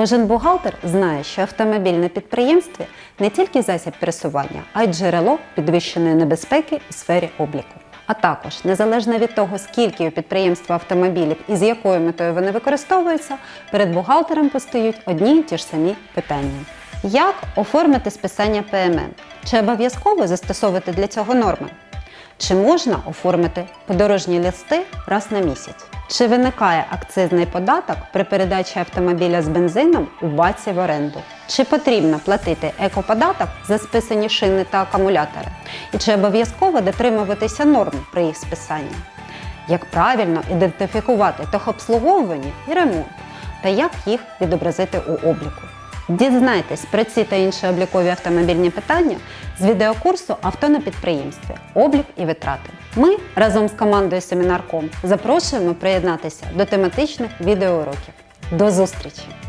Кожен бухгалтер знає, що автомобіль на підприємстві не тільки засіб пересування, а й джерело підвищеної небезпеки у сфері обліку. А також, незалежно від того, скільки у підприємства автомобілів і з якою метою вони використовуються, перед бухгалтером постають одні й ті ж самі питання. Як оформити списання ПМН? Чи обов'язково застосовувати для цього норми? Чи можна оформити подорожні листи раз на місяць? Чи виникає акцизний податок при передачі автомобіля з бензином у баці в оренду? Чи потрібно платити екоподаток за списані шини та акумулятори? І чи обов'язково дотримуватися норм при їх списанні? Як правильно ідентифікувати техобслуговування і ремонт, та як їх відобразити у обліку? Дізнайтесь про ці та інші облікові автомобільні питання з відеокурсу Авто на підприємстві, облік і витрати. Ми разом з командою Семінарком запрошуємо приєднатися до тематичних відеоуроків. До зустрічі!